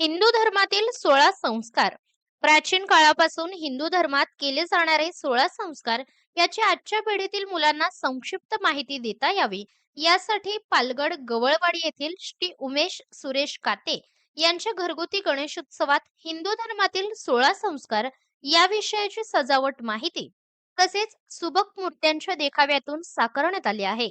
हिंदू धर्मातील सोळा संस्कार. प्राचीन काळापासून हिंदू धर्मात केले जाणारे सोळा संस्कार याची आजच्या पिढीतील मुलांना संक्षिप्त माहिती देता यावी. यासाठी पालगड गवळवाडी येथील श्री उमेश सुरेश काते यांच्या घरगुती गणेशोत्सवात हिंदू धर्मातील सोळा संस्कार या विषयाची सजावट माहिती तसेच सुबक मूर्त्यांच्या देखाव्यातून साकारण्यात आली आहे.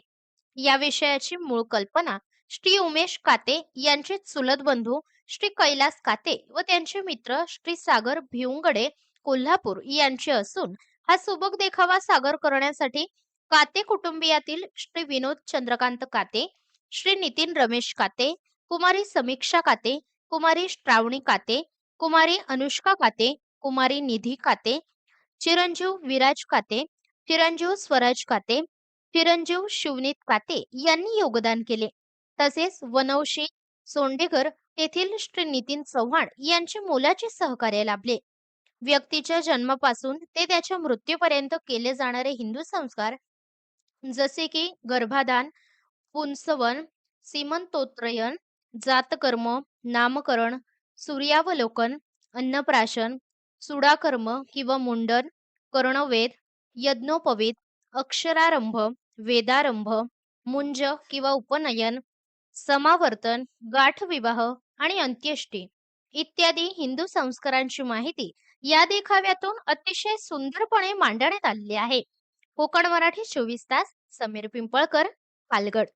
या विषयाची मूळ कल्पना श्री उमेश काते यांचे चुलत बंधू श्री कैलास काते व त्यांचे मित्र श्री सागर भिवंगडे कोल्हापूर यांचे असून हा सुबक देखावा सागर करण्यासाठी काते कुटुंबियातील श्री विनोद चंद्रकांत काते श्री नितीन रमेश काते कुमारी समीक्षा काते कुमारी श्रावणी काते कुमारी अनुष्का काते कुमारी निधी काते चिरंजीव विराज काते चिरंजीव स्वराज काते चिरंजीव शिवनीत काते यांनी योगदान केले. तसेच वनवशी सोंडेकर येथील श्री नितीन चव्हाण यांचे मोलाचे सहकार्य लाभले. व्यक्तीच्या जन्मापासून ते त्याच्या मृत्यूपर्यंत केले जाणारे हिंदू संस्कार जसे की गर्भाधान पुंसवन सीमंतोत्रयन जातकर्म नामकरण सूर्यावलोकन अन्नप्राशन चुडाकर्म किंवा मुंडन कर्णवेद यज्ञोपवेद अक्षरारंभ वेदारंभ मुंज किंवा उपनयन समावर्तन गाठविवाह आणि अंत्येष्टी इत्यादी हिंदू संस्कारांची माहिती या देखाव्यातून अतिशय सुंदरपणे मांडण्यात आलेली आहे. कोकण मराठी चोवीस तास समीर पिंपळकर पालगड